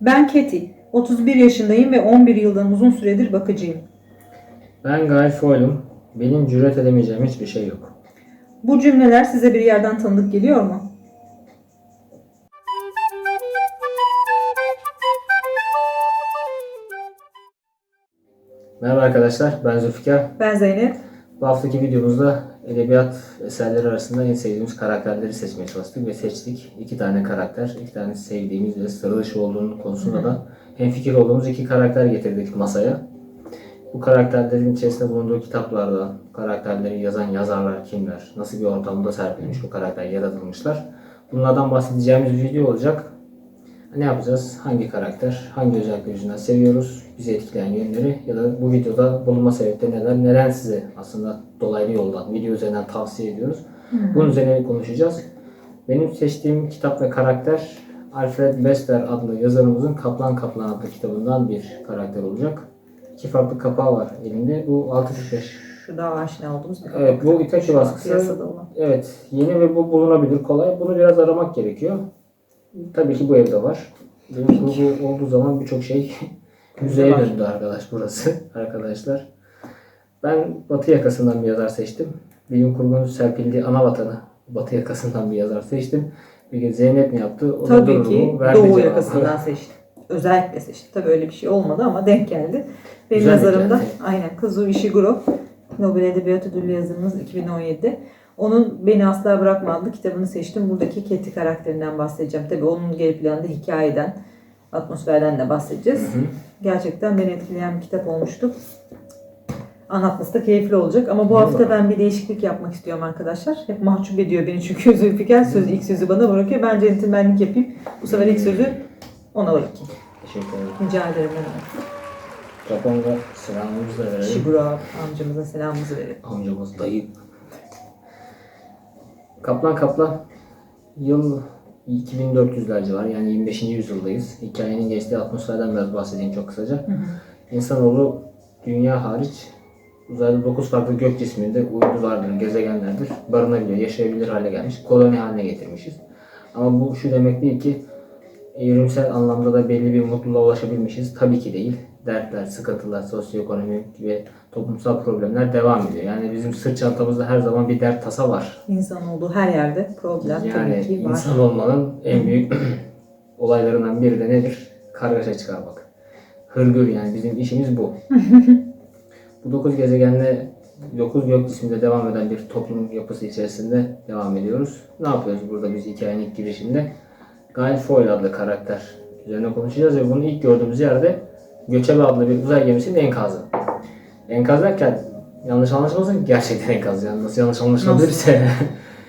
Ben Keti. 31 yaşındayım ve 11 yıldan uzun süredir bakıcıyım. Ben Guy Foyle'um. Benim cüret edemeyeceğim hiçbir şey yok. Bu cümleler size bir yerden tanıdık geliyor mu? Merhaba arkadaşlar, ben Zülfikar. Ben Zeynep. Bu haftaki videomuzda edebiyat eserleri arasında en sevdiğimiz karakterleri seçmeye çalıştık ve seçtik. İki tane karakter, iki tane sevdiğimiz ve sıra dışı olduğunun konusunda da hemfikir olduğumuz iki karakter getirdik masaya. Bu karakterlerin içerisinde bulunduğu kitaplarda, karakterleri yazan yazarlar kimler, nasıl bir ortamda serpilmiş bu karakter yaratılmışlar. Bunlardan bahsedeceğimiz video olacak. Ne yapacağız? Hangi karakter, hangi özellikler yüzünden seviyoruz, bizi etkileyen yönleri ya da bu videoda bulunma sebepleri neler, neden size aslında dolaylı yoldan, video üzerinden tavsiye ediyoruz. Bunun üzerine konuşacağız. Benim seçtiğim kitap ve karakter Alfred Bester adlı yazarımızın Kaplan Kaplan adlı kitabından bir karakter olacak. İki farklı kapağı var elinde. Bu 645. Şu daha aşina olduğumuz bir Evet bu İtaçi baskısı. Evet yeni ve bu bulunabilir kolay. Bunu biraz aramak gerekiyor. Tabii ki bu evde var. Benim kurgu olduğu zaman birçok şey müzeye döndü arkadaş burası arkadaşlar. Ben Batı yakasından bir yazar seçtim. Bilim kurgunun serpildiği ana vatanı Batı yakasından bir yazar seçtim. Peki Zeynep ne yaptı? O da Tabii ki verdi Doğu yakasından seçtim. Özellikle seçtim. Tabii öyle bir şey olmadı ama denk geldi. Benim Güzel denk yazarım da geldi. aynen Kazuo Ishiguro. Nobel Edebiyat Ödüllü yazarımız 2017'de. Onun Beni Asla Bırakma adlı kitabını seçtim. Buradaki Keti karakterinden bahsedeceğim. Tabii onun geri planda hikayeden, atmosferden de bahsedeceğiz. Hı hı. Gerçekten beni etkileyen bir kitap olmuştu. Anlatması da keyifli olacak. Ama bu hafta ben bir değişiklik yapmak istiyorum arkadaşlar. Hep mahcup ediyor beni çünkü Zülfikar söz ilk sözü bana bırakıyor. Ben centilmenlik yapayım. Bu sefer ilk sözü ona bırakayım. Teşekkür ederim. Rica ederim. Japon'da selamımızı da verelim. Shiguro amcamıza selamımızı verelim. Amcamız dayı. Kaplan Kaplan yıl 2400'ler civarı yani 25. yüzyıldayız. Hikayenin geçtiği atmosferden biraz bahsedeyim çok kısaca. İnsanoğlu dünya hariç uzayda 9 farklı gök cisminde uydulardır, gezegenlerdir. Barınabiliyor, yaşayabilir hale gelmiş. Koloni haline getirmişiz. Ama bu şu demek değil ki evrimsel anlamda da belli bir mutluluğa ulaşabilmişiz. Tabii ki değil. Dertler, sıkıntılar, sosyoekonomik ve toplumsal problemler devam ediyor. Yani bizim sırt çantamızda her zaman bir dert tasa var. İnsan olduğu her yerde problem Yani tabii ki var. insan olmanın en büyük olaylarından biri de nedir? Kargaşa çıkarmak. Hırgür yani bizim işimiz bu. bu dokuz gezegenle dokuz gök cisminde devam eden bir toplum yapısı içerisinde devam ediyoruz. Ne yapıyoruz burada biz hikayenin ilk girişinde? Guy Foyle adlı karakter üzerine konuşacağız ve bunu ilk gördüğümüz yerde Göçebe adlı bir uzay gemisinin enkazı. Enkaz derken yanlış anlaşılmasın gerçekten enkaz yani nasıl yanlış anlaşılabilirse.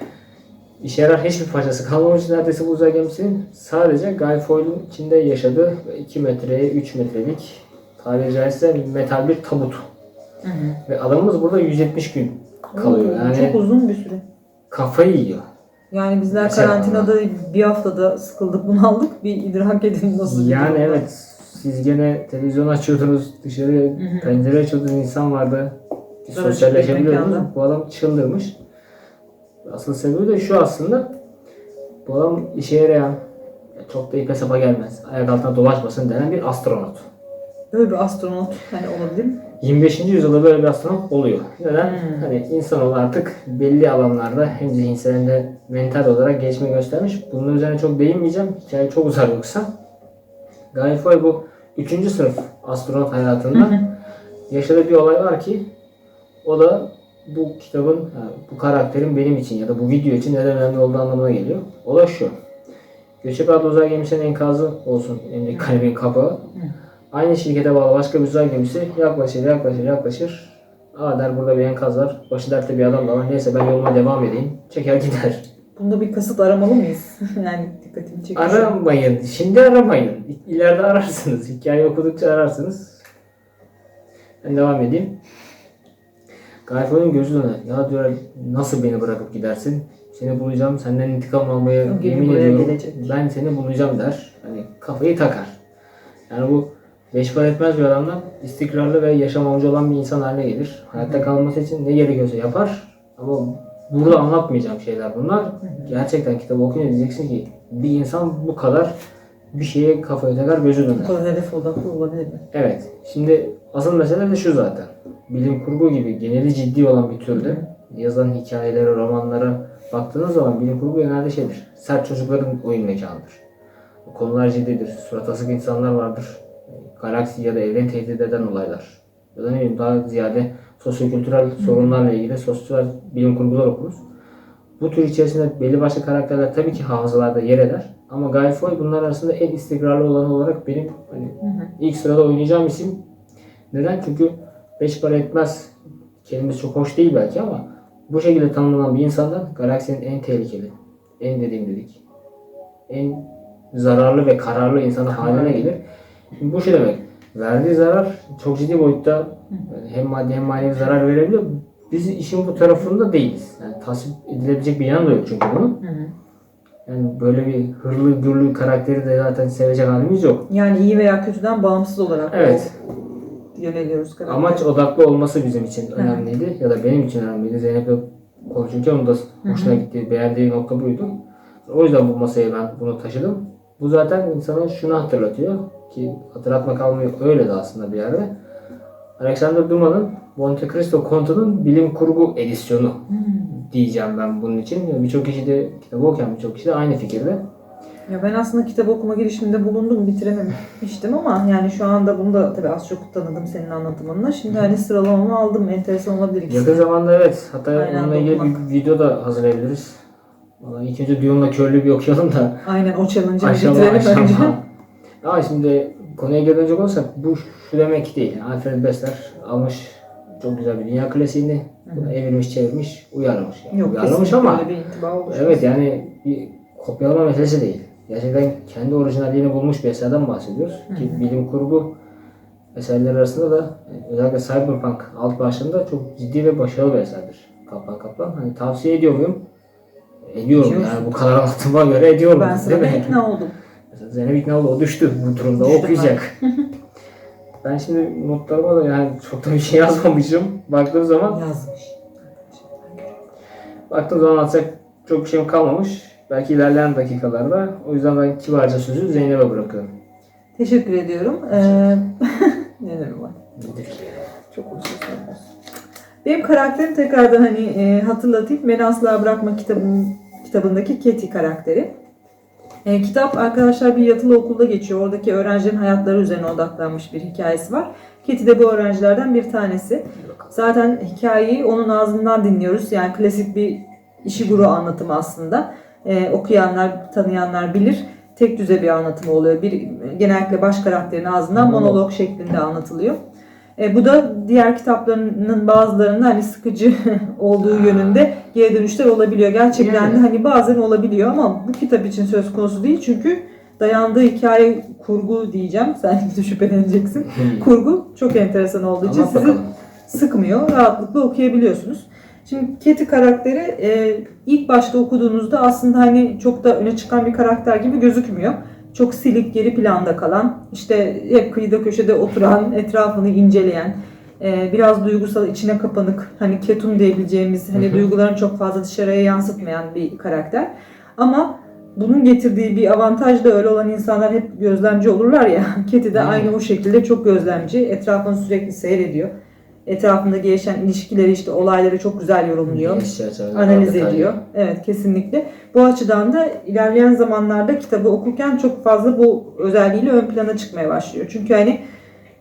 İşe yarar hiçbir parçası kalmamış neredeyse bu uzay gemisinin. Sadece Guy Foyle'un içinde yaşadığı 2 metreye 3 metrelik tabiri caizse metal bir tabut. Hı hı. Ve adamımız burada 170 gün kalıyor. Oo, Yani Çok uzun bir süre. kafayı yiyor. Yani bizler Mesela- karantinada bir haftada sıkıldık bunaldık. Bir idrak edin nasıl bir Yani durumda. evet siz gene televizyon açıyordunuz, dışarı hı. pencere açıyordunuz insan vardı. Bir Dışarı sosyalleşebiliyordunuz. mekanda. Bu adam çıldırmış. Asıl sebebi de şu aslında. Bu adam işe yarayan, çok da ipe sapa gelmez, ayak altına dolaşmasın denen bir astronot. Böyle bir astronot hani olabilir mi? 25. yüzyılda böyle bir astronot oluyor. Neden? Hmm. Hani insanoğlu artık belli alanlarda hem zihinsel hem de mental olarak gelişme göstermiş. Bunun üzerine çok değinmeyeceğim. Hikaye çok uzar yoksa. Guy Foy bu 3. sınıf astronot hayatında yaşadığı bir olay var ki o da bu kitabın, yani bu karakterin benim için ya da bu video için neden önemli olduğu anlamına geliyor. O da şu. Göçebe adlı uzay gemisinin enkazı olsun. Elindeki kalemin kapağı. Aynı şirkete bağlı başka bir uzay gemisi yaklaşır yaklaşır yaklaşır. Aa der burada bir enkaz var. Başı dertte bir adam da var. Neyse ben yoluma devam edeyim. Çeker gider. Bunda bir kasıt aramalı mıyız? yani dikkatimi çekiyor. Aramayın. Şimdi aramayın. İleride ararsınız. Hikaye okudukça ararsınız. Ben devam edeyim. Gayfo'nun gözü döner. Ya diyor nasıl beni bırakıp gidersin? Seni bulacağım. Senden intikam almaya yemin ediyorum. gelecek. Ben seni bulacağım der. Hani kafayı takar. Yani bu beş para etmez bir adamdan istikrarlı ve yaşam amacı olan bir insan haline gelir. Hayatta kalması için ne gerekiyorsa yapar. Ama burada anlatmayacağım şeyler bunlar. Gerçekten kitabı okuyunca diyeceksin ki bir insan bu kadar bir şeye kafayı takar gözü döner. Bu kadar hedef odaklı olabilir mi? Evet. Şimdi asıl mesele de şu zaten. Bilim kurgu gibi geneli ciddi olan bir türde yazılan hikayelere, romanlara baktığınız zaman bilim kurgu genelde şeydir. Sert çocukların oyun mekanıdır. Konular ciddidir. Surat asık insanlar vardır. Galaksi ya da evren tehdit eden olaylar. Ya da ne bileyim daha ziyade sosyokültürel sorunlarla ilgili sosyal bilim kurgular okuruz. Bu tür içerisinde belli başlı karakterler tabii ki hafızalarda yer eder. Ama Guy Foy bunlar arasında en istikrarlı olan olarak benim hani ilk sırada oynayacağım isim. Neden? Çünkü beş para etmez kelimesi çok hoş değil belki ama bu şekilde tanımlanan bir insandan galaksinin en tehlikeli, en dediğim dedik, en zararlı ve kararlı insanı haline gelir. Bu şey demek. Verdiği zarar çok ciddi boyutta hem maddi hem manevi zarar verebiliyor. Biz işin bu tarafında değiliz. Yani tasvip edilebilecek bir yan da yok çünkü bunun. Yani böyle bir hırlı gürlü karakteri de zaten sevecek halimiz yok. Yani iyi veya kötüden bağımsız olarak Evet. yöneliyoruz. karaktere. Amaç odaklı olması bizim için önemliydi. Ya da benim için önemliydi. Zeynep'le konuşurken onun da hoşuna gitti, beğendiği nokta buydu. O yüzden bu masaya ben bunu taşıdım. Bu zaten insana şunu hatırlatıyor ki hatırlatma kalmıyor öyle de aslında bir yerde. Alexander Dumas'ın Monte Cristo Kontu'nun bilim kurgu edisyonu diyeceğim ben bunun için. Birçok kişi de kitabı okuyan birçok kişi de aynı fikirde. Ya ben aslında kitap okuma girişiminde bulundum, bitirememiştim ama yani şu anda bunu da tabii az çok tanıdım senin anlatımınla. Şimdi hani sıralamamı aldım, enteresan olabilir ikisi. Yakın zamanda evet. Hatta Aynen, onunla ilgili bir video da hazırlayabiliriz. Vallahi ilk önce Dune'la Körlüğü bir okuyalım da Aynen o challenge'ı bitirelim önce. Ama şimdi konuya geri dönecek olursak bu şu demek değil. Alfred Bester almış çok güzel bir dünya klasiğini bunu evirmiş çevirmiş uyarlamış. Yani. Yok uyarlamış ama evet yani bir kopyalama meselesi değil. Gerçekten kendi orijinalliğini bulmuş bir eserden bahsediyoruz. Ki bilim kurgu eserleri arasında da e, özellikle Cyberpunk alt başlığında çok ciddi ve başarılı bir eserdir. Kaplan Kaplan. Hani tavsiye ediyor muyum? Ediyorum Ediyorsun. yani bu kadar anlatıma göre ediyorum. Ben sana ikna oldum. Zeynep ikna oldu. O düştü bu durumda. Düştüm okuyacak. ben şimdi notlarıma da yani çok da bir şey yazmamışım. Baktığım zaman Yazmış. baktığım zaman atacak çok bir şeyim kalmamış. Belki ilerleyen dakikalarda. O yüzden ben kibarca sözü Zeynep'e bırakıyorum. Teşekkür ediyorum. Ee, ne demek var? Çok uzun. Benim karakterim tekrardan hani e, hatırlatayım. Beni Asla Bırakma kitabın, kitabındaki Keti karakteri. E, kitap arkadaşlar bir yatılı okulda geçiyor. Oradaki öğrencilerin hayatları üzerine odaklanmış bir hikayesi var. Keti de bu öğrencilerden bir tanesi. Zaten hikayeyi onun ağzından dinliyoruz. Yani klasik bir işiguro anlatımı aslında. E, okuyanlar, tanıyanlar bilir. Tek düze bir anlatımı oluyor. Bir genellikle baş karakterin ağzından monolog şeklinde anlatılıyor. E, bu da diğer kitaplarının bazılarında hani sıkıcı olduğu yönünde geri dönüşler olabiliyor. Gerçekten de hani bazen olabiliyor ama bu kitap için söz konusu değil çünkü dayandığı hikaye kurgu diyeceğim. Sen de şüpheleneceksin. Kurgu çok enteresan olduğu için Anlat sizi bakalım. sıkmıyor. Rahatlıkla okuyabiliyorsunuz. Şimdi Keti karakteri e, ilk başta okuduğunuzda aslında hani çok da öne çıkan bir karakter gibi gözükmüyor. Çok silik geri planda kalan, işte hep kıyıda köşede oturan, etrafını inceleyen, e, biraz duygusal, içine kapanık, hani ketum diyebileceğimiz, hani Hı hı. duygularını çok fazla dışarıya yansıtmayan bir karakter. Ama bunun getirdiği bir avantaj da öyle olan insanlar hep gözlemci olurlar ya. Keti de aynı o şekilde çok gözlemci. Etrafını sürekli seyrediyor. Etrafında gelişen ilişkileri işte olayları çok güzel yorumluyor analiz ediyor. Evet kesinlikle. Bu açıdan da ilerleyen zamanlarda kitabı okurken çok fazla bu özelliğiyle ön plana çıkmaya başlıyor. Çünkü hani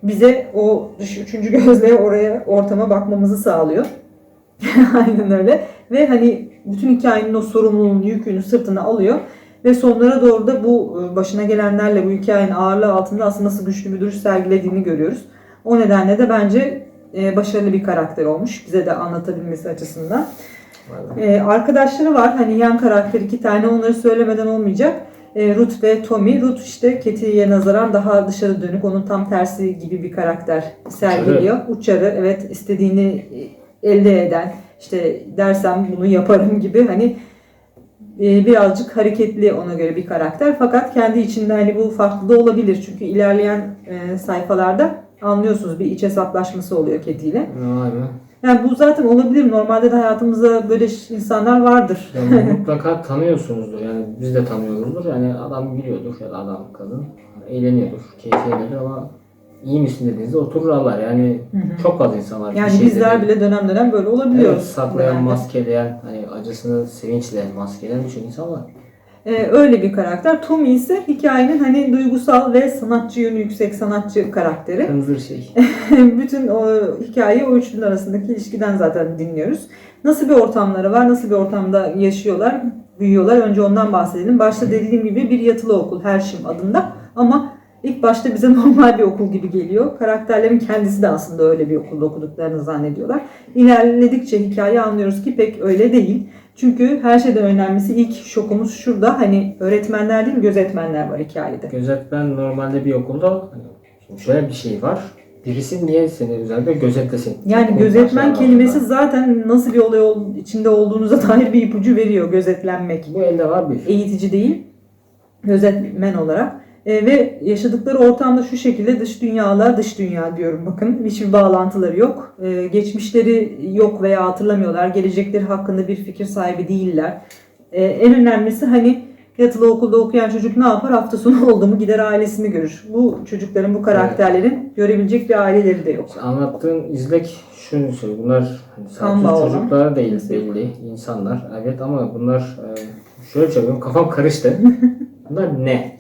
bize o dış üçüncü gözle oraya ortama bakmamızı sağlıyor. Aynen öyle. Ve hani bütün hikayenin o sorumluluğunu, yükünü sırtına alıyor. Ve sonlara doğru da bu e, başına gelenlerle bu hikayenin ağırlığı altında aslında nasıl güçlü bir duruş sergilediğini görüyoruz. O nedenle de bence e, başarılı bir karakter olmuş. Bize de anlatabilmesi açısından. Ee, arkadaşları var. Hani yan karakter iki tane. Onları söylemeden olmayacak. Ee, Ruth ve Tommy. Ruth işte Katie'ye nazaran daha dışarı dönük. Onun tam tersi gibi bir karakter sergiliyor. Uçarı. Evet istediğini e, elde eden. işte dersem bunu yaparım gibi hani e, birazcık hareketli ona göre bir karakter. Fakat kendi içinde hani bu farklı da olabilir. Çünkü ilerleyen e, sayfalarda anlıyorsunuz bir iç hesaplaşması oluyor. Vay be. Yani bu zaten olabilir. Normalde de hayatımızda böyle insanlar vardır. Yani mutlaka tanıyorsunuzdur. Yani biz de tanıyoruzdur. Yani adam biliyordur ya da adam kadın eğleniyordur, keyfi yerinde ama iyi misin dediğinizde oturur ağlar. Yani çok fazla insan var. Yani şey bizler dedi. bile dönem dönem böyle olabiliyoruz. Evet, saklayan, Yani. maskeleyen, hani acısını sevinçle maskeleyen birçok insan var. Ee, öyle bir karakter. Tommy ise hikayenin hani duygusal ve sanatçı yönü yüksek sanatçı karakteri. Hınzır şey. Bütün o hikayeyi o üçlünün arasındaki ilişkiden zaten dinliyoruz. Nasıl bir ortamları var, nasıl bir ortamda yaşıyorlar, büyüyorlar. Önce ondan bahsedelim. Başta dediğim gibi bir yatılı okul Hershim adında ama ilk başta bize normal bir okul gibi geliyor. Karakterlerin kendisi de aslında öyle bir okulda okuduklarını zannediyorlar. İlerledikçe hikaye anlıyoruz ki pek öyle değil. Çünkü her şeyden önemlisi ilk şokumuz şurada. Hani öğretmenler değil gözetmenler var hikayede. Gözetmen normalde bir okulda hani şimdi şöyle bir şey var. Birisi niye seni üzerinde gözetlesin? Yani Çok gözetmen kelimesi zaten nasıl bir olay ol- içinde olduğunuza dair bir ipucu veriyor gözetlenmek. Bu elde var bir. Eğitici değil, gözetmen olarak. E, ve yaşadıkları ortamda şu şekilde dış dünyalar, dış dünya diyorum bakın. Hiçbir bağlantıları yok. E, geçmişleri yok veya hatırlamıyorlar. Gelecekleri hakkında bir fikir sahibi değiller. E, en önemlisi hani yatılı okulda okuyan çocuk ne yapar? Hafta sonu oldu mu gider ailesini görür. Bu çocukların, bu karakterlerin görebilecek bir aileleri de yok. İşte anlattığın izlek şunu söylüyor. Bunlar hani sadece olan. çocuklar değil belli insanlar. Evet ama bunlar e, şöyle söylüyorum kafam karıştı. Bunlar ne?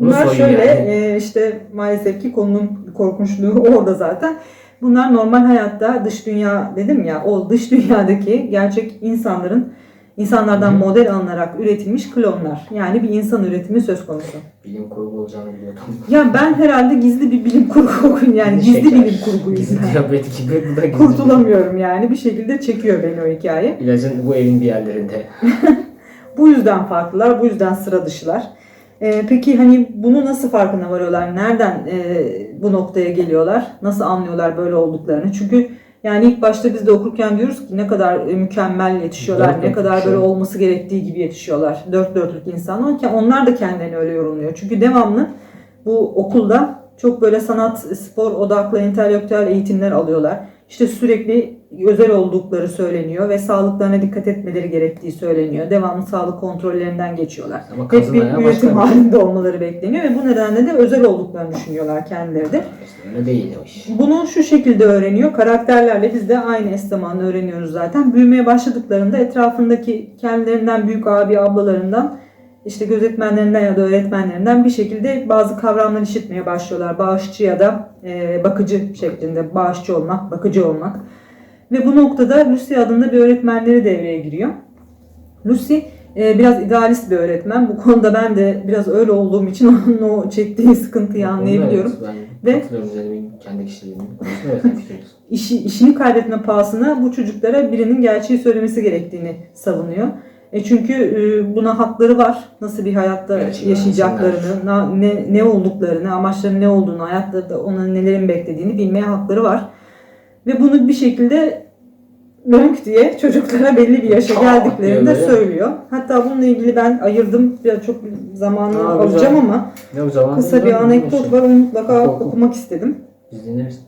Bunlar şöyle yani. e, işte maalesef ki konunun korkunçluğu orada zaten. Bunlar normal hayatta dış dünya dedim ya o dış dünyadaki gerçek insanların insanlardan Hı model alınarak üretilmiş klonlar. Yani bir insan üretimi söz konusu. Bilim kurgu olacağını biliyordum. Ya ben herhalde gizli bir bilim kurgu okuyun yani gizli Şeker, bilim kurguyum Gizli ben. diyabet gibi bu da gizli. Kurtulamıyorum yani bir şekilde çekiyor beni o hikaye. İlacın bu evin bir yerlerinde. Bu yüzden farklılar, bu yüzden sıra dışılar. Ee, peki hani bunu nasıl farkına varıyorlar? Nereden e, bu noktaya geliyorlar? Nasıl anlıyorlar böyle olduklarını? Çünkü yani ilk başta biz de okurken diyoruz ki ne kadar e, mükemmel yetişiyorlar, Dört ne kadar böyle yetişiyor. olması gerektiği gibi yetişiyorlar. Dört dörtlük insanlar onlar da kendilerini öyle yorumluyor. Çünkü devamlı bu okulda çok böyle sanat, spor odaklı entelektüel eğitimler alıyorlar. İşte sürekli özel oldukları söyleniyor ve sağlıklarına dikkat etmeleri gerektiği söyleniyor. Devamlı sağlık kontrollerinden geçiyorlar. Ama Hep bir üretim halinde olmaları bekleniyor ve bu nedenle de özel olduklarını düşünüyorlar kendileri de. İşte öyle değil. Bunu şu şekilde öğreniyor. Karakterlerle biz de aynı eş zamanlı öğreniyoruz zaten. Büyümeye başladıklarında etrafındaki kendilerinden büyük abi ablalarından işte gözetmenlerinden ya da öğretmenlerinden bir şekilde bazı kavramlar işitmeye başlıyorlar. Bağışçı ya da e, bakıcı şeklinde. Bağışçı olmak, bakıcı olmak. Ve bu noktada Lucy adında bir öğretmenleri devreye giriyor. Lucy e, biraz idealist bir öğretmen. Bu konuda ben de biraz öyle olduğum için onun o çektiği sıkıntıyı anlayabiliyorum. Onda evet, ben Ve- kendi kişiliğini. İşi, işini kaybetme pahasına bu çocuklara birinin gerçeği söylemesi gerektiğini savunuyor. E çünkü e, buna hakları var. Nasıl bir hayatta Gerçeği yaşayacaklarını, na- ne, ne olduklarını, amaçlarının ne olduğunu, hayatta da onların nelerin beklediğini bilmeye hakları var. Ve bunu bir şekilde lönk diye çocuklara belli bir yaşa geldiklerinde diyor söylüyor. Hatta bununla ilgili ben ayırdım. Biraz çok zamanını Aa, alacağım ama Ne zaman? kısa bir anekdot var. Onu mutlaka Oku, oku. okumak istedim. Biz dinleriz.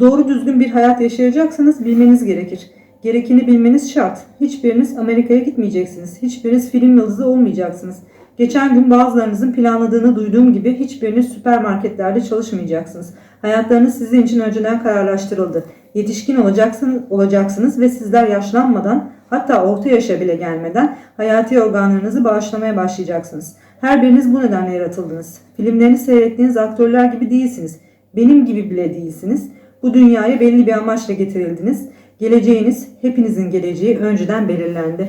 Doğru düzgün bir hayat yaşayacaksanız bilmeniz gerekir. Gerekeni bilmeniz şart. Hiçbiriniz Amerika'ya gitmeyeceksiniz. Hiçbiriniz film yıldızı olmayacaksınız. Geçen gün bazılarınızın planladığını duyduğum gibi hiçbiriniz süpermarketlerde çalışmayacaksınız. Hayatlarınız sizin için önceden kararlaştırıldı. Yetişkin olacaksınız, olacaksınız ve sizler yaşlanmadan hatta orta yaşa bile gelmeden hayati organlarınızı bağışlamaya başlayacaksınız. Her biriniz bu nedenle yaratıldınız. Filmlerini seyrettiğiniz aktörler gibi değilsiniz. Benim gibi bile değilsiniz. Bu dünyaya belli bir amaçla getirildiniz. Geleceğiniz, hepinizin geleceği önceden belirlendi.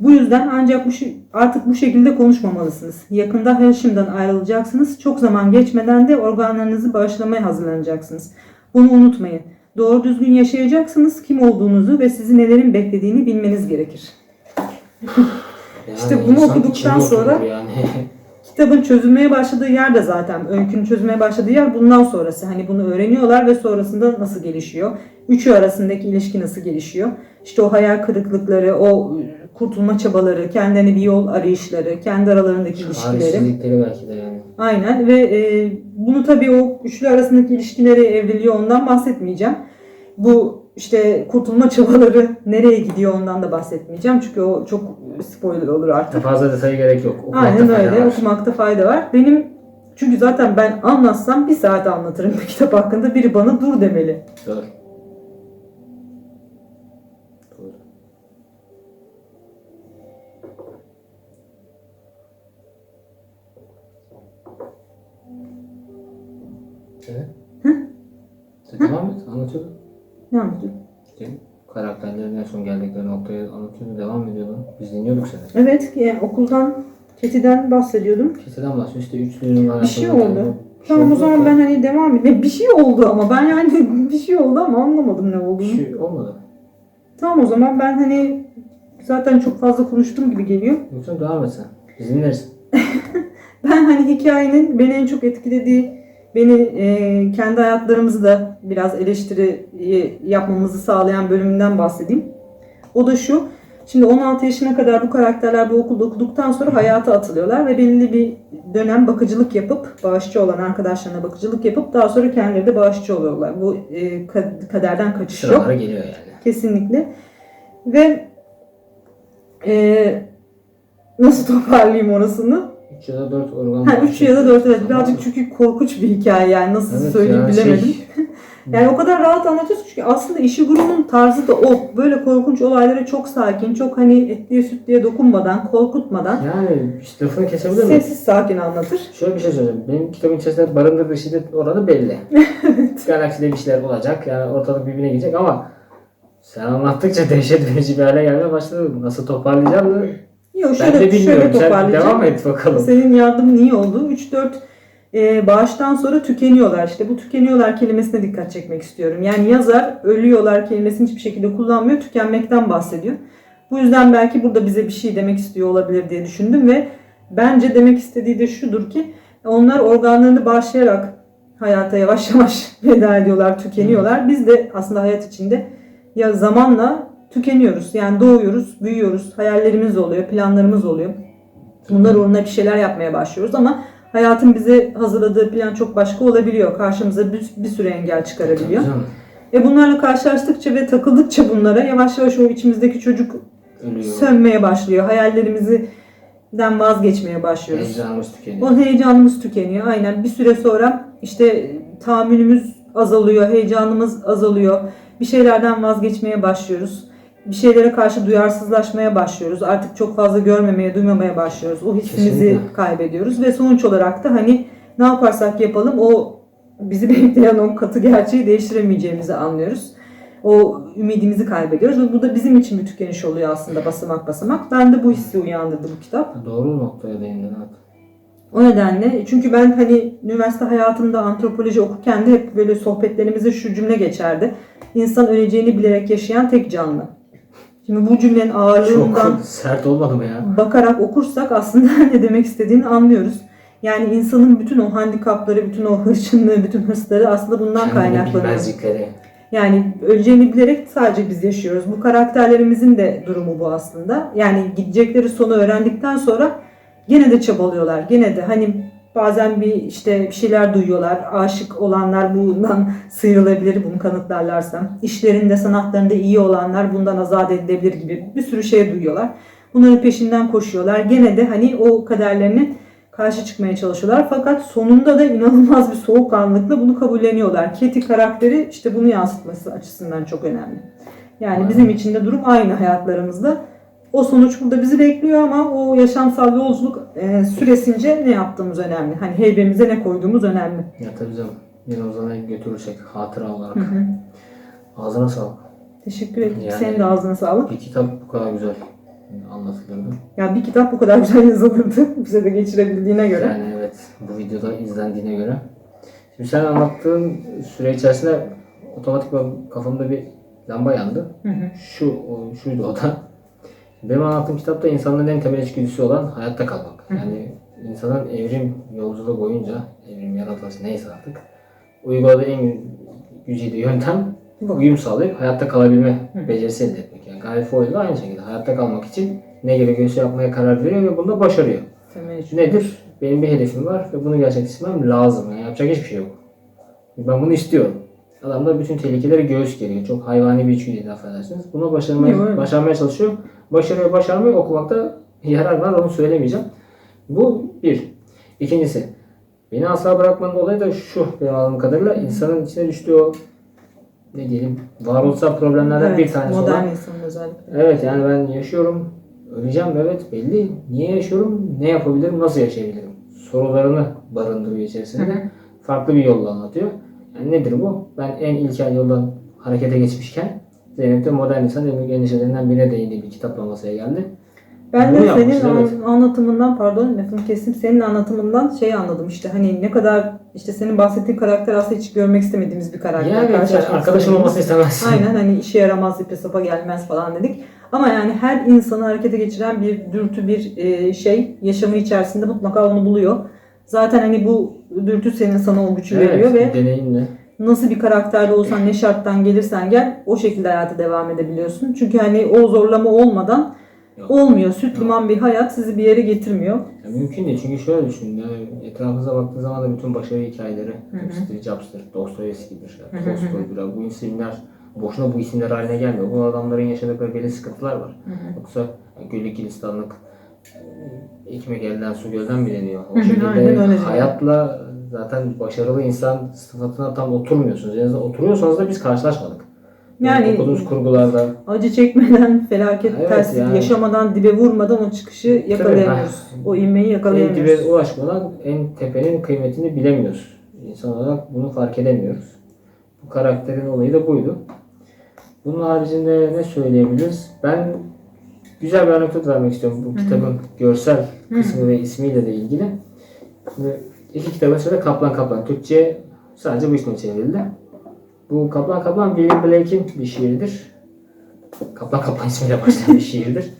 Bu yüzden ancak bu artık bu şekilde konuşmamalısınız. Yakında Hershim'den ayrılacaksınız. Çok zaman geçmeden de organlarınızı bağışlamaya hazırlanacaksınız. Bunu unutmayın. Doğru düzgün yaşayacaksınız. Kim olduğunuzu ve sizi nelerin beklediğini bilmeniz gerekir. Yani İşte bunu okuduktan sonra- yani. Kitabın çözülmeye başladığı yer de zaten öykünün çözülmeye başladığı yer bundan sonrası. Hani bunu öğreniyorlar ve sonrasında nasıl gelişiyor? Üçü arasındaki ilişki nasıl gelişiyor? İşte o hayal kırıklıkları, o kurtulma çabaları, kendilerine bir yol arayışları, kendi aralarındaki ilişkileri. Belki de yani. Aynen ve e, bunu tabii o üçlü arasındaki ilişkileri evriliyor ondan bahsetmeyeceğim. Bu işte kurtulma çabaları nereye gidiyor ondan da bahsetmeyeceğim. Çünkü o çok spoiler olur artık. Fazla detaya gerek yok. Okumakta Aynen öyle. var. Okumakta fayda var. Benim çünkü zaten ben anlatsam bir saat anlatırım bir kitap hakkında. Biri bana dur demeli. Doğru. Doğru. Evet. Sen Devam et. Anlatıyordun. Ne? İşte karakterlerin en son geldikleri noktaya anlatıyordun. Devam ediyordun. Biz dinliyorduk seni. Evet, yani okuldan, Keti'den bahsediyordum. Keseden bahsediyor. İşte üçlünün alakalı. Bir şey oldu. Bir şey Tamam o zaman ben hani devam edeyim. Bir şey oldu ama ben yani bir şey oldu ama anlamadım ne Bir olduğunu. şey olmadı. Tamam o zaman ben hani zaten çok fazla konuştuğum gibi geliyor. Lütfen devam et sen. Biz dinleriz. Ben hani hikayenin beni en çok etkilediği, beni e, kendi hayatlarımızı da biraz eleştiri e, yapmamızı sağlayan bölümünden bahsedeyim. O da şu. Şimdi 16 yaşına kadar bu karakterler bu okulda okuduktan sonra hayata atılıyorlar ve belirli bir dönem bakıcılık yapıp, bağışçı olan arkadaşlarına bakıcılık yapıp daha sonra kendileri de bağışçı oluyorlar. Bu e, ka- kaderden kaçış yok. Sıralara geliyor yani. Kesinlikle. Ve e, nasıl toparlayayım orasını? 3 ya da 4 organ. Ha 3 ya da 4 evet. Birazcık çünkü korkunç bir hikaye yani nasıl Evet söyleyeyim ya, bilemedim. şey- Yani o kadar rahat anlatıyorsun çünkü aslında Ishiguro'nun tarzı da o. Böyle korkunç olaylara çok sakin, çok hani etliye sütlüye dokunmadan, korkutmadan Yani işte lafını kesebilir miyim? sessiz sakin anlatır. Şöyle bir şey söyleyeyim. Benim kitabın içerisinde barındırdığı şiddet oranı belli. Galakside bir şeyler olacak. Yani ortalık birbirine girecek ama sen anlattıkça dehşet verici bir hale gelmeye başladı. Nasıl toparlayacağım da Yok ben şöyle, de şöyle bilmiyorum. Sen devam et bakalım. Senin yardımın iyi oldu. 3-4 e, bağıştan sonra tükeniyorlar. İşte bu tükeniyorlar kelimesine dikkat çekmek istiyorum. Yani yazar ölüyorlar kelimesini hiçbir şekilde kullanmıyor. Tükenmekten bahsediyor. Bu yüzden belki burada bize bir şey demek istiyor olabilir diye düşündüm ve bence demek istediği de şudur ki onlar organlarını bağışlayarak hayata yavaş yavaş veda ediyorlar, tükeniyorlar. Biz de aslında hayat içinde ya zamanla tükeniyoruz. Yani doğuyoruz, büyüyoruz, hayallerimiz oluyor, planlarımız oluyor. Bunlar uğruna bir şeyler yapmaya başlıyoruz ama hayatın bize hazırladığı plan çok başka olabiliyor. Karşımıza bir, bir sürü engel çıkarabiliyor. E bunlarla karşılaştıkça ve takıldıkça bunlara yavaş yavaş o içimizdeki çocuk Ölüyor. sönmeye başlıyor. Hayallerimizden vazgeçmeye başlıyoruz. Heyecanımız tükeniyor. O heyecanımız tükeniyor. Aynen bir süre sonra işte tahammülümüz azalıyor, heyecanımız azalıyor. Bir şeylerden vazgeçmeye başlıyoruz. Bir şeylere karşı duyarsızlaşmaya başlıyoruz. Artık çok fazla görmemeye, duymamaya başlıyoruz. O hissimizi Kesinlikle. kaybediyoruz ve sonuç olarak da hani ne yaparsak yapalım o bizi bekleyen o katı gerçeği değiştiremeyeceğimizi anlıyoruz. O ümidimizi kaybediyoruz ve bu da bizim için bir tükeniş oluyor aslında basamak basamak. Ben de bu hissi uyandırdı bu kitap. Doğru noktaya değindin. Evet. O nedenle çünkü ben hani üniversite hayatımda antropoloji okurken de hep böyle sohbetlerimizde şu cümle geçerdi. İnsan öleceğini bilerek yaşayan tek canlı. Şimdi bu cümlenin ağırlığından Çok sert olmadı mı ya? bakarak okursak aslında ne demek istediğini anlıyoruz. Yani insanın bütün o handikapları, bütün o hırçınlığı, bütün hırsları aslında bundan Kendini kaynaklanıyor. bilmezlikleri. Yani öleceğini bilerek sadece biz yaşıyoruz. Bu karakterlerimizin de durumu bu aslında. Yani gidecekleri sonu öğrendikten sonra gene de çabalıyorlar. Gene de hani bazen bir işte bir şeyler duyuyorlar. Aşık olanlar bundan sıyrılabilir bunu kanıtlarlarsa. İşlerinde, sanatlarında iyi olanlar bundan azat edilebilir gibi bir sürü şey duyuyorlar. Bunların peşinden koşuyorlar. Gene de hani o kaderlerine karşı çıkmaya çalışıyorlar. Fakat sonunda da inanılmaz bir soğukkanlılıkla bunu kabulleniyorlar. Keti karakteri işte bunu yansıtması açısından çok önemli. Yani bizim için de durum aynı hayatlarımızda. O sonuç burada bizi bekliyor ama o yaşamsal yolculuk e, süresince ne yaptığımız önemli. Hani heybemize ne koyduğumuz önemli. Ya tabii canım. Yine o zaman götürürsek hatıra olarak. Hı hı. Ağzına sağlık. Teşekkür ederim. Yani- Senin de ağzına sağlık. Bir kitap bu kadar güzel anlatılırdı. Ya bir kitap bu kadar güzel yazılırdı. Bize de geçirebildiğine göre. Yani evet bu videoda izlendiğine göre. Şimdi sen anlattığın süre içerisinde otomatik kafamda bir lamba yandı. Hı hı. Şu o, şuydu o da. Benim anlattığım kitapta insanların en temel içgüdüsü olan hayatta kalmak. Yani insanın evrim yolculuğu boyunca, evrim yaratılması neyse artık, uyguladığı en gücüydü yöntem uyum sağlayıp hayatta kalabilme becerisi elde etmek. Yani Guy de aynı şekilde hayatta kalmak için ne gerekiyorsa yapmaya karar veriyor ve bunu da başarıyor. Temel Nedir? Benim bir hedefim var ve bunu gerçekleştirmem lazım. Yani yapacak hiçbir şey yok. Ben bunu istiyorum. Adamda bütün tehlikeleri göğüs geriyor. Çok hayvani bir içgüdüydü affedersiniz. Bunu başarmaya, Yok, başarmaya çalışıyor. Başarıyor, başarmıyor. Okumakta yarar var onu söylemeyeceğim. Bu bir. İkincisi. Beni asla bırakmanın olayı da şu benim anladığım kadarıyla insanın içine düştüğü o ne diyelim varoluşsal problemlerden Evet, bir tanesi modern olan. insanın özellikle. Evet yani ben yaşıyorum. Öleceğim evet belli. Niye yaşıyorum? Ne yapabilirim? Nasıl yaşayabilirim? Sorularını barındırıyor içerisinde. Farklı bir yolla anlatıyor. Yani nedir bu? Ben en ilkel yoldan harekete geçmişken Zeynep de modern insan büyük endişelerinden birine değindiği bir kitapla masaya geldi. Ben Bunu de yapmış, senin evet. an- anlatımından pardon lafını kestim. Senin anlatımından şey anladım işte hani ne kadar işte senin bahsettiğin karakter aslında hiç görmek istemediğimiz bir karakter. Yani Karşılaşmak arkadaşım olmasını istemez. Aynen hani işe yaramaz ipe sapa gelmez falan dedik. Ama yani her insanı harekete geçiren bir dürtü bir e, şey yaşamı içerisinde mutlaka onu buluyor. Zaten hani bu dürtü senin sana o gücü veriyor Evet, ve bir deneyimle. Nasıl bir karakterli olsan ne şarttan gelirsen gel o şekilde hayata devam edebiliyorsun. Çünkü hani o zorlama olmadan Yok. olmuyor. Süt liman bir hayat sizi bir yere getirmiyor. Ya mümkün değil çünkü şöyle düşünün yani etrafınıza baktığın zaman da bütün başarı hikayeleri. Steve Jobs'tır, Dostoyevski'dir. Tolstoy'dur. Bu isimler boşuna bu isimler haline gelmiyor. Bu adamların yaşadıkları belli sıkıntılar var. Yoksa yani güllük gülistanlık e, ekmek elden su gölden mi deniyor? O şekilde hayatla zaten başarılı insan sıfatına tam oturmuyorsunuz. En azından oturuyorsanız da biz karşılaşmadık. Yani, Yani- okuduğumuz kurgularda Acı çekmeden, felaket Evet, terslik yani. yaşamadan, dibe vurmadan o çıkışı yakalayamıyoruz. Tabii, o inmeyi en yakalayamıyoruz. dibe ulaşmadan en tepenin kıymetini bilemiyoruz. İnsan olarak bunu fark edemiyoruz. Bu karakterin olayı da buydu. Bunun haricinde ne söyleyebiliriz? Ben güzel bir anekdot vermek istiyorum bu kitabın görsel kısmı ve ismiyle de ilgili. Şimdi iki kitabın içinde Kaplan Kaplan. Türkçe sadece bu ismi çevrildi. Bu Kaplan Kaplan William Blake'in bir şiiridir. Kaplan Kaplan ismiyle başlayan bir şiirdir.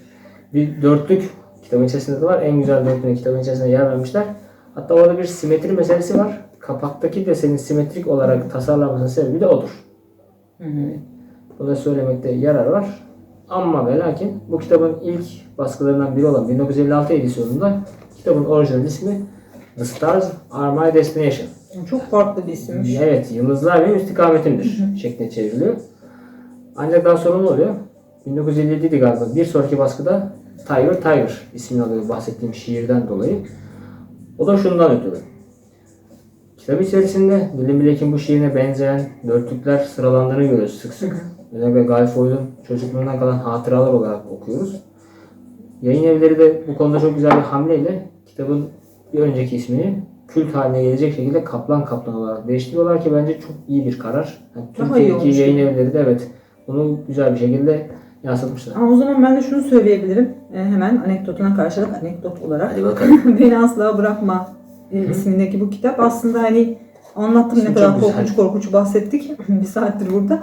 Bir dörtlük kitabın içerisinde de var. En güzel dörtlüğüne kitabın içerisinde yer vermişler. Hatta orada bir simetri meselesi var. Kapaktaki desenin simetrik olarak tasarlanmasının sebebi de odur. Hı hı. Bunu da söylemekte yarar var. Ama ve lakin bu kitabın ilk baskılarından biri olan 1956 edisyonunda kitabın orijinal ismi The Stars Are My Destination. Çok farklı bir isimmiş. Evet, yıldızlar benim istikametimdir şeklinde çevriliyor. Ancak daha sonra ne oluyor? 1957'di galiba. Bir sonraki baskıda Tiger Tiger ismini alıyor bahsettiğim şiirden dolayı. O da şundan ötürü. Kitap içerisinde William Blake'in bu şiirine benzeyen dörtlükler sıralandığını görüyoruz sık sık. Özellikle Guy Fawkes'un çocukluğundan kalan hatıralar olarak okuyoruz. Yayın evleri de bu konuda çok güzel bir hamleyle kitabın bir önceki ismini kült haline gelecek şekilde Kaplan Kaplan olarak değiştiriyorlar ki bence çok iyi bir karar. Yani Türkiye'deki yayın evleri de evet bunu güzel bir şekilde yansıtmışlar. Ama o zaman ben de şunu söyleyebilirim. E, hemen anekdotuna karşılık anekdot olarak. Hadi bakalım. Beni Asla Bırakma e, ismindeki bu kitap aslında hani anlattım İsmi ne kadar çok güzel. korkunç korkunç bahsettik. bir saattir burada.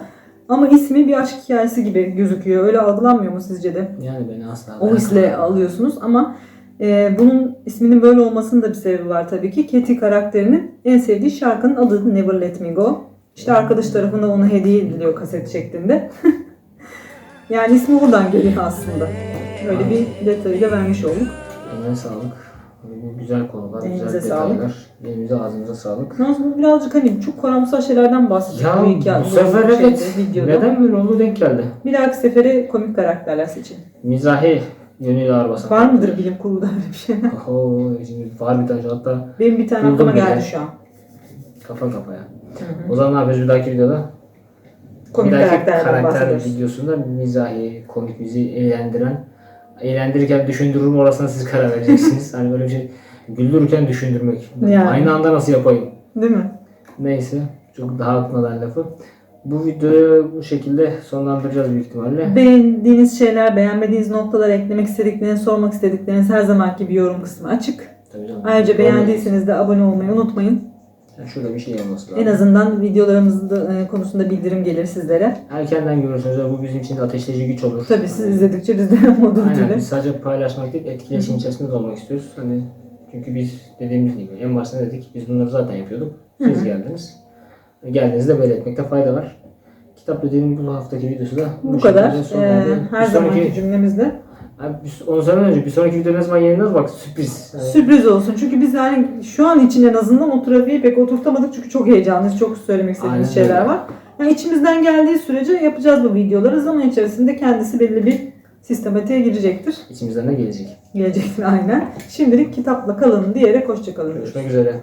Ama ismi bir aşk hikayesi gibi gözüküyor. Öyle algılanmıyor mu sizce de? Yani beni asla O hisle alıyorsunuz ama e, bunun isminin böyle olmasının da bir sebebi var tabii ki. Katie karakterinin en sevdiği şarkının adı Never Let Me Go. İşte arkadaş tarafından ona hediye ediliyor kaset şeklinde. yani ismi buradan geliyor aslında. Böyle bir detayı da vermiş olduk. Eline sağlık. Bu güzel konular, Elinize güzel sağlık. detaylar. Elinize ağzınıza sağlık. Yalnız bu birazcık hani çok karamsar şeylerden bahsettik Ya bu hikaye. bu sefer şeyde, evet. Videoda. Neden böyle oldu denk geldi? Bir dahaki sefere komik karakterler seçin. Mizahi yönüyle ağır basan. Var mıdır bilim kurguda öyle bir şey? Oho, şimdi var bir tane şu hatta Benim bir tane aklıma geldi şu an. kafa kafaya. O zaman ne yapıyoruz bir dahaki videoda? Komik bir dahaki karakter videosunda mizahi, komik bizi eğlendiren, eğlendirirken düşündürür mü orasına siz karar vereceksiniz. hani böyle bir şey güldürürken düşündürmek. Yani. Aynı anda nasıl yapayım? Değil mi? Neyse. Çok dağıtmadan lafı. Bu videoyu bu şekilde sonlandıracağız büyük ihtimalle. Beğendiğiniz şeyler, beğenmediğiniz noktalar, eklemek istedikleriniz, sormak istedikleriniz her zamanki bir yorum kısmı açık. Tabii canım. Ayrıca beğendiyseniz de abone olmayı unutmayın. Yani şurada bir şey olması lazım. En azından videolarımız da, e, konusunda bildirim gelir sizlere. Erkenden görürsünüz. Bu bizim için de ateşleyici güç olur. Tabii siz izledikçe biz de modu Aynen biz sadece paylaşmak değil etkileşim içerisinde de olmak istiyoruz. Hani çünkü biz dediğimiz gibi en başta dedik biz bunları zaten yapıyorduk. Siz geldiniz. Geldiğinizde belirtmekte fayda var. Kitap dediğim bu haftaki videosu da Bu, kadar. şekilde sona Ee, her Bir zamanki sonraki, cümlemizle. Abi onu söylemeden önce bir sonraki videoda ne zaman yayınlarız bak sürpriz. Yani Sürpriz olsun. Çünkü biz yani şu an için en azından o trafiği pek oturtamadık. Çünkü çok heyecanlıyız. Çok söylemek istediğimiz Aynen şeyler öyle. var. Yani içimizden geldiği sürece yapacağız bu videoları. Zaman içerisinde kendisi belli bir sistematiğe girecektir. İçimizden de gelecek. Gelecektir aynen. Şimdilik kitapla kalın diyerek hoşçakalın. Görüşmek üzere.